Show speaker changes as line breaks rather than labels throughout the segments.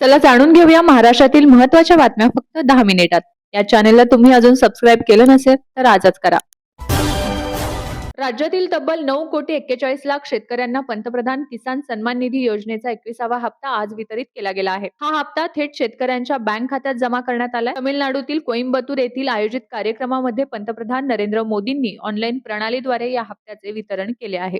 चला जाणून घेऊया महाराष्ट्रातील महत्त्वाच्या बातम्या फक्त दहा मिनिटात. या चॅनेलला तुम्ही अजून सबस्क्राईब केलं नसेल तर आजच करा. राज्यातील तब्बल नऊ कोटी एक्केचाळीस लाख शेतकऱ्यांना पंतप्रधान किसान सन्मान निधी योजनेचा एकविसावा हप्ता आज वितरित केला गेला आहे. हा हप्ता थेट शेतकऱ्यांच्या बँक खात्यात जमा करण्यात आला तामिळनाडूतील कोइंबतूर येथील आयोजित कार्यक्रमामध्ये पंतप्रधान नरेंद्र मोदींनी ऑनलाईन प्रणालीद्वारे या हप्त्याचे वितरण केले आहे.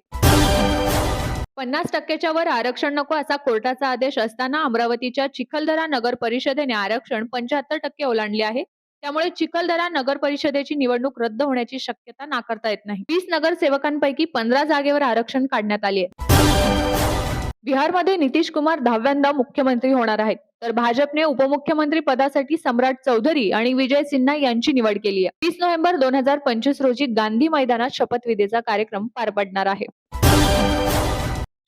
पन्नास टक्क्याच्या वर आरक्षण नको असा कोर्टाचा आदेश असताना अमरावतीच्या चिखलदरा नगर परिषदेने आरक्षण पंच्याहत्तर टक्के ओलांडले आहे. त्यामुळे चिखलदरा नगर परिषदेची निवडणूक रद्द होण्याची शक्यता नाकारता येत नाही. वीस नगरसेवकांपैकी पंधरा जागेवर आरक्षण काढण्यात आले आहे. बिहारमध्ये नितीश कुमार दहाव्यांदा मुख्यमंत्री होणार आहेत. तर भाजपने उपमुख्यमंत्री पदासाठी सम्राट चौधरी आणि विजय सिन्हा यांची निवड केली आहे. वीस नोव्हेंबर दोन हजार पंचवीस रोजी गांधी मैदानात शपथविधीचा कार्यक्रम पार पडणार आहे.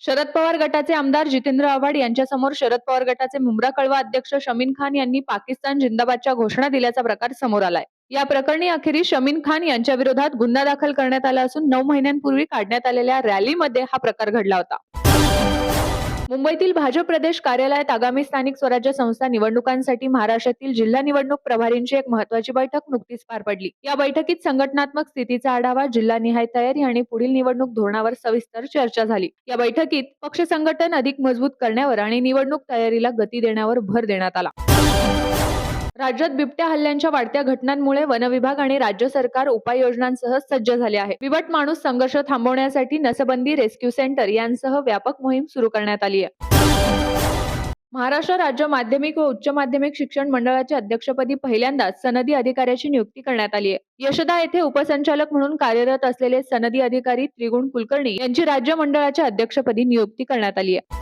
शरद पवार गटाचे आमदार जितेंद्र आव्हाड यांच्यासमोर शरद पवार गटाचे मुंब्रा कळवा अध्यक्ष शमीन खान यांनी पाकिस्तान जिंदाबादच्या घोषणा दिल्याचा प्रकार समोर आलाय. या प्रकरणी अखेरीस शमीन खान यांच्या विरोधात गुन्हा दाखल करण्यात आला असून नऊ महिन्यांपूर्वी काढण्यात आलेल्या रॅलीमध्ये हा प्रकार घडला होता. मुंबईतील भाजप प्रदेश कार्यालयात आगामी स्थानिक स्वराज्य संस्था निवडणुकांसाठी महाराष्ट्रातील जिल्हा निवडणूक प्रभारींची एक महत्वाची बैठक नुकतीच पार पडली. या बैठकीत संघटनात्मक स्थितीचा आढावा जिल्हानिहाय तयारी आणि पुढील निवडणूक धोरणावर सविस्तर चर्चा झाली. या बैठकीत पक्ष संघटन अधिक मजबूत करण्यावर आणि निवडणूक तयारीला गती देण्यावर भर देण्यात आला. राज्यात बिबट्या हल्ल्यांच्या वाढत्या घटनांमुळे वनविभाग आणि राज्य सरकार उपाययोजनांसह सज्ज झाले आहे. बिबट माणूस संघर्ष थांबवण्यासाठी नसबंदी रेस्क्यू सेंटर यांसह व्यापक मोहीम सुरू करण्यात आली आहे. महाराष्ट्र राज्य माध्यमिक व उच्च माध्यमिक शिक्षण मंडळाच्या अध्यक्षपदी पहिल्यांदाच सनदी अधिकाऱ्याची नियुक्ती करण्यात आली आहे. यशदा येथे उपसंचालक म्हणून कार्यरत असलेले सनदी अधिकारी त्रिगुण कुलकर्णी यांची राज्य मंडळाच्या अध्यक्षपदी नियुक्ती करण्यात आली आहे.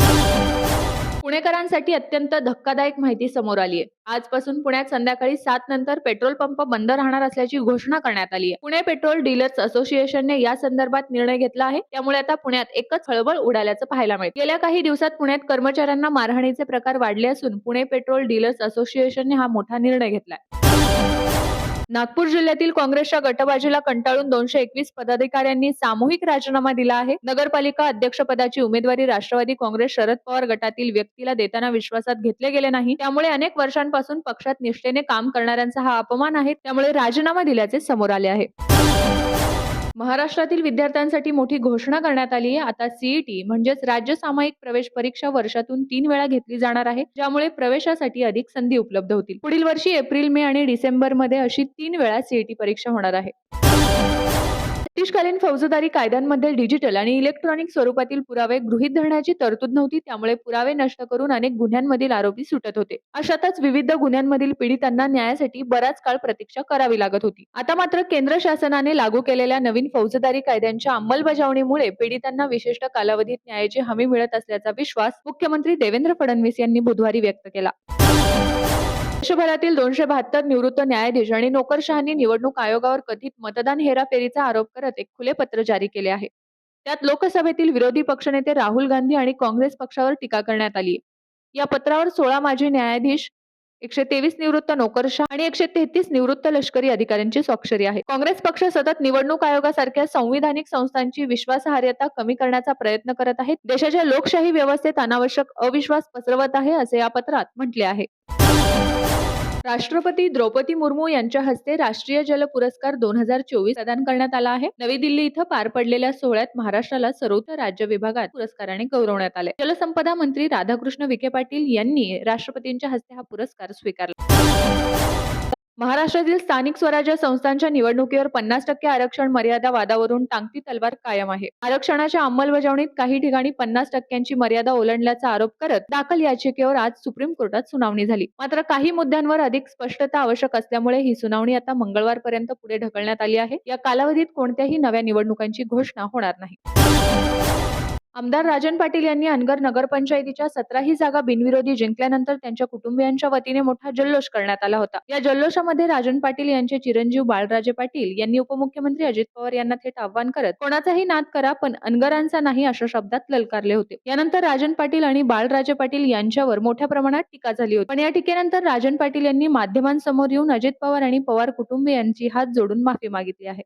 पुणेकरांसाठी अत्यंत धक्कादायक माहिती समोर आली आहे आजपासून पुण्यात संध्याकाळी सात नंतर पेट्रोल पंप बंद राहणार असल्याची घोषणा करण्यात आली आहे पुणे पेट्रोल डीलर्स असोसिएशनने या संदर्भात निर्णय घेतला आहे. त्यामुळे आता पुण्यात एकच हळबळ उडाल्याचं पाहायला मिळतं गेल्या काही दिवसात पुण्यात कर्मचाऱ्यांना मारहाणीचे प्रकार वाढले असून पुणे पेट्रोल डीलर्स असोसिएशनने हा मोठा निर्णय घेतलाय. नागपूर जिल्ह्यातील काँग्रेसच्या गटबाजीला कंटाळून दोनशे एकवीस पदाधिकाऱ्यांनी सामूहिक राजीनामा दिला आहे. नगरपालिका अध्यक्षपदाची उमेदवारी राष्ट्रवादी काँग्रेस शरद पवार गटातील व्यक्तीला देताना विश्वासात घेतले गेले नाही. त्यामुळे अनेक वर्षांपासून पक्षात निष्ठेने काम करणाऱ्यांचा हा अपमान आहे. त्यामुळे राजीनामा दिल्याचे समोर आले आहे. महाराष्ट्रातील विद्यार्थ्यांसाठी मोठी घोषणा करण्यात आली आहे. आता सीईटी म्हणजेच राज्य सामायिक प्रवेश परीक्षा वर्षातून तीन वेळा घेतली जाणार आहे ज्यामुळे प्रवेशासाठी अधिक संधी उपलब्ध होतील. पुढील वर्षी एप्रिल मे आणि डिसेंबरमध्ये अशी तीन वेळा सीईटी परीक्षा होणार आहे. ब्रिटिशकालीन फौजदारी कायद्यांमध्ये डिजिटल आणि इलेक्ट्रॉनिक स्वरूपातील पुरावे गृहीत धरण्याची तरतूद नव्हती त्यामुळे पुरावे नष्ट करून अनेक गुन्ह्यांमधील आरोपी सुटत होते. अशातच विविध गुन्ह्यांमधील पीडितांना न्यायासाठी बराच काळ प्रतीक्षा करावी लागत होती. आता मात्र केंद्र शासनाने लागू केलेल्या नवीन फौजदारी कायद्यांच्या अंमलबजावणीमुळे पीडितांना विशिष्ट कालावधीत न्यायाची हमी मिळत असल्याचा विश्वास मुख्यमंत्री देवेंद्र फडणवीस यांनी बुधवारी व्यक्त केला. देशभरातील दोनशे बहात्तर निवृत्त न्यायाधीश आणि नोकरशहांनी निवडणूक आयोगावर कथित मतदान हेराफेरीचा आरोप करत एक खुले पत्र जारी केले आहे. त्यात लोकसभेतील विरोधी पक्षनेते राहुल गांधी आणि काँग्रेस पक्षावर टीका करण्यात आली. या पत्रावर सोळा माजी न्यायाधीश एकशे तेवीस निवृत्त नोकरशाह आणि एकशे तेहतीस निवृत्त लष्करी अधिकाऱ्यांची स्वाक्षरी आहे. काँग्रेस पक्ष सतत निवडणूक आयोगासारख्या संविधानिक संस्थांची विश्वासार्हता कमी करण्याचा प्रयत्न करत आहे देशाच्या लोकशाही व्यवस्थेत अनावश्यक अविश्वास पसरवत आहे असे या पत्रात म्हटले आहे. राष्ट्रपती द्रौपदी मुर्मू यांच्या हस्ते राष्ट्रीय जल पुरस्कार दोन हजार चोवीस प्रदान करण्यात आला आहे. नवी दिल्ली इथं पार पडलेल्या सोहळ्यात महाराष्ट्राला सर्वोच्च राज्य विभागात पुरस्काराने गौरवण्यात आले. जलसंपदा मंत्री राधाकृष्ण विखे पाटील यांनी राष्ट्रपतींच्या हस्ते हा पुरस्कार स्वीकारला. महाराष्ट्रातील स्थानिक स्वराज्य संस्थांच्या निवडणुकीवर पन्नास टक्के आरक्षण मर्यादा वादावरून टांगती तलवार कायम आहे. आरक्षणाच्या अंमलबजावणीत काही ठिकाणी पन्नास टक्क्यांची मर्यादा ओलांडल्याचा आरोप करत दाखल याचिकेवर आज सुप्रीम कोर्टात सुनावणी झाली. मात्र काही मुद्द्यांवर अधिक स्पष्टता आवश्यक असल्यामुळे ही सुनावणी आता मंगळवारपर्यंत पुढे ढकलण्यात आली आहे. या कालावधीत कोणत्याही नव्या निवडणुकांची घोषणा होणार नाही. आमदार राजन पाटील यांनी अनगर नगरपंचायतीच्या सतराही जागा बिनविरोधी जिंकल्यानंतर त्यांच्या कुटुंबियांच्या वतीने मोठा जल्लोष करण्यात आला होता. या जल्लोषामध्ये राजन पाटील यांचे चिरंजीव बाळराजे पाटील यांनी उपमुख्यमंत्री अजित पवार यांना थेट आव्हान करत कोणाचाही नाद करा पण अनगरांचा नाही अशा शब्दात ललकारले होते. यानंतर राजन पाटील आणि बाळराजे पाटील यांच्यावर मोठ्या प्रमाणात टीका झाली होती. पण या टीकेनंतर राजन पाटील यांनी माध्यमांसमोर येऊन अजित पवार आणि पवार कुटुंबियांची हात जोडून माफी मागितली आहे.